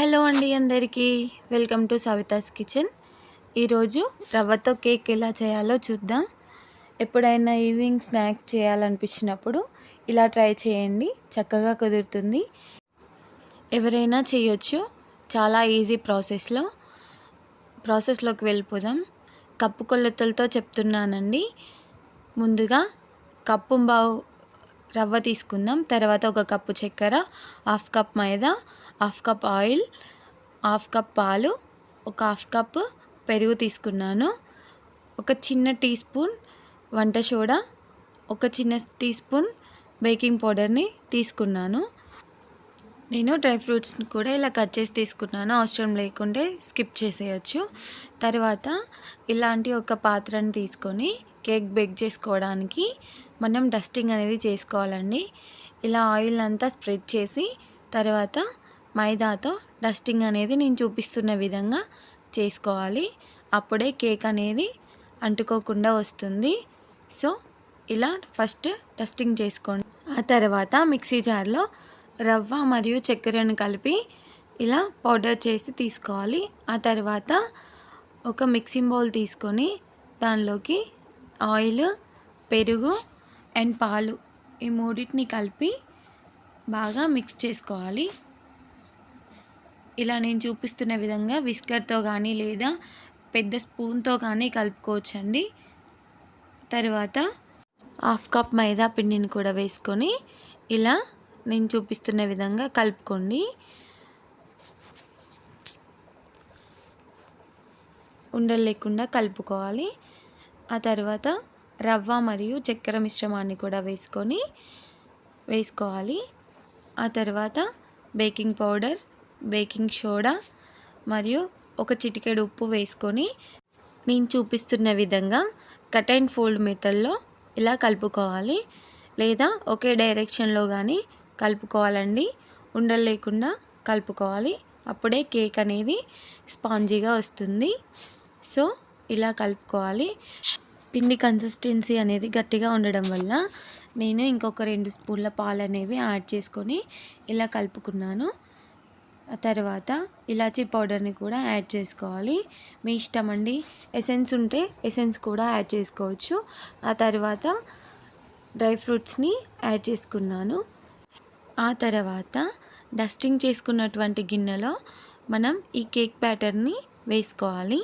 Hello అండి అందరికీ. Welcome to Savitha's kitchen. ఈరోజు రవ్వతో కేక్ ఎలా చేయాలో చూద్దాం. ఎప్పుడైనా ఈవినింగ్ స్నాక్స్ చేయాలనిపించినప్పుడు ఇలా ట్రై చేయండి. చక్కగా కుదురుతుంది. ఎవరైనా చేయొచ్చు. చాలా ఈజీ ప్రాసెస్లో. ప్రాసెస్లోకి వెళ్ళిపోదాం. కప్పు కొలతలతో చెప్తున్నానండి. ముందుగా కప్పు బావు రవ్వ తీసుకుందాం. తర్వాత ఒక కప్పు చక్కెర half cup maida half cup oil half cup పాలు ఒక హాఫ్ కప్ పెరుగు తీసుకున్నాను. ఒక చిన్న టీ స్పూన్ వంట సోడా ఒక చిన్న టీ స్పూన్ బేకింగ్ పౌడర్ని తీసుకున్నాను. నేను డ్రై ఫ్రూట్స్ని కూడా ఇలా కట్ చేసి తీసుకున్నాను. అవసరం లేకుంటే స్కిప్ చేసేయచ్చు. తర్వాత ఇలాంటి ఒక పాత్రని తీసుకొని కేక్ బేక్ చేసుకోవడానికి మనం డస్టింగ్ అనేది చేసుకోవాలండి. ఇలా ఆయిల్ అంతా స్ప్రెడ్ చేసి తర్వాత మైదాతో డస్టింగ్ అనేది నేను చూపిస్తున్న విధంగా చేసుకోవాలి. అప్పుడే కేక్ అనేది అంటుకోకుండా వస్తుంది. సో ఇలా ఫస్ట్ డస్టింగ్ చేసుకోండి. ఆ తర్వాత మిక్సీ జార్లో రవ్వ మరియు చక్కెరను కలిపి ఇలా పౌడర్ చేసి తీసుకోవాలి. ఆ తర్వాత ఒక మిక్సింగ్ బౌల్ తీసుకొని దానిలోకి ఆయిల్ పెరుగు అండ్ పాలు ఈ మూడింటిని కలిపి బాగా మిక్స్ చేసుకోవాలి. ఇలా నేను చూపిస్తున్న విధంగా విస్కర్తో కానీ లేదా పెద్ద స్పూన్తో కానీ కలుపుకోవచ్చండి. తర్వాత హాఫ్ కప్ మైదా పిండిని కూడా వేసుకొని ఇలా నేను చూపిస్తున్న విధంగా కలుపుకోండి. ఉండలు లేకుండా కలుపుకోవాలి. ఆ తర్వాత రవ్వ మరియు చక్కెర మిశ్రమాన్ని కూడా వేసుకొని వేసుకోవాలి. ఆ తర్వాత బేకింగ్ పౌడర్ బేకింగ్ సోడా మరియు ఒక చిటికెడు ఉప్పు వేసుకొని నేను చూపిస్తున్న విధంగా కట్ అండ్ ఫోల్డ్ మెథడ్లో ఇలా కలుపుకోవాలి. లేదా ఒకే డైరెక్షన్లో కానీ కలుపుకోవాలండి. ఉండలు లేకుండా కలుపుకోవాలి. అప్పుడే కేక్ అనేది స్పాంజీగా వస్తుంది. సో ఇలా కలుపుకోవాలి. పిండి కన్సిస్టెన్సీ అనేది గట్టిగా ఉండడం వల్ల నేను ఇంకొక రెండు స్పూన్ల పాలు అనేవి యాడ్ చేసుకొని ఇలా కలుపుకున్నాను. ఆ తర్వాత ఇలాచీ పౌడర్ని కూడా యాడ్ చేసుకోవాలి. మీ ఇష్టం అండి. ఎసెన్స్ ఉంటే ఎసెన్స్ కూడా యాడ్ చేసుకోవచ్చు. ఆ తర్వాత డ్రై ఫ్రూట్స్ని యాడ్ చేసుకున్నాను. ఆ తర్వాత డస్టింగ్ చేసుకున్నటువంటి గిన్నెలో మనం ఈ కేక్ బ్యాటర్ని వేసుకోవాలి.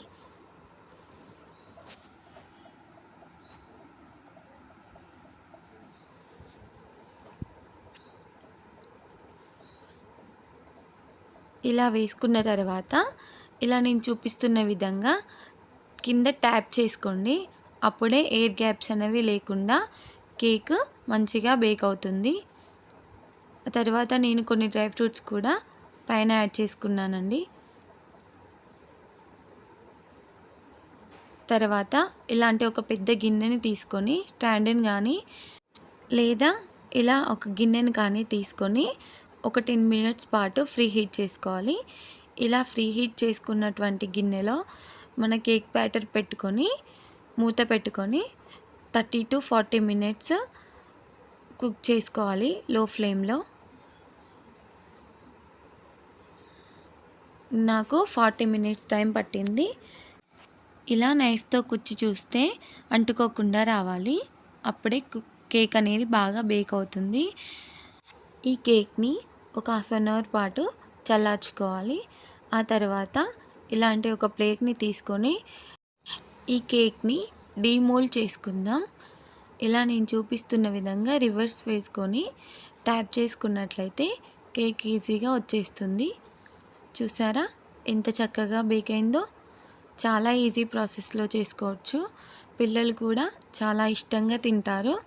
ఇలా వేసుకున్న తర్వాత ఇలా నేను చూపిస్తున్న విధంగా కింద ట్యాప్ చేసుకోండి. అప్పుడే ఎయిర్ గ్యాప్స్ అనేవి లేకుండా కేక్ మంచిగా బేక్ అవుతుంది. తర్వాత నేను కొన్ని డ్రై ఫ్రూట్స్ కూడా పైన యాడ్ చేసుకున్నానండి. తర్వాత ఇలాంటి ఒక పెద్ద గిన్నెని తీసుకొని స్టాండ్ని కానీ లేదా ఇలా ఒక గిన్నెని కానీ తీసుకొని ఒక టెన్ మినిట్స్ పాటు ఫ్రీ హీట్ చేసుకోవాలి. ఇలా ఫ్రీ హీట్ చేసుకున్నటువంటి గిన్నెలో మన కేక్ బ్యాటర్ పెట్టుకొని మూత పెట్టుకొని thirty to forty minutes cook చేసుకోవాలి లో ఫ్లేమ్లో. నాకు ఫార్టీ మినిట్స్ టైం పట్టింది. ఇలా నైఫ్తో కుచ్చి చూస్తే అంటుకోకుండా రావాలి. అప్పుడే కేక్ అనేది బాగా బేక్ అవుతుంది. ఈ కేక్ని ఒక హాఫ్ అన్ అవర్ పాటు చల్లార్చుకోవాలి. ఆ తర్వాత ఇలాంటి ఒక ప్లేట్ని తీసుకొని ఈ కేక్ని డీమోల్డ్ చేసుకుందాం. ఇలా నేను చూపిస్తున్న విధంగా రివర్స్ వేసుకొని ట్యాప్ చేసుకున్నట్లయితే కేక్ ఈజీగా వచ్చేస్తుంది. చూసారా? ఎంత చక్కగా బేక్ అయిందో? చాలా ఈజీ ప్రాసెస్లో చేసుకోవచ్చు. పిల్లలు కూడా చాలా ఇష్టంగా తింటారు.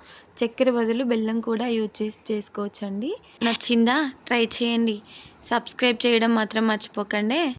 చక్కెర బదులు బెల్లం కూడా యూజ్ చేసి చేసుకోవచ్చండి. నచ్చిందా? ట్రై చేయండి. సబ్స్క్రైబ్ చేయడం మాత్రం మర్చిపోకండి.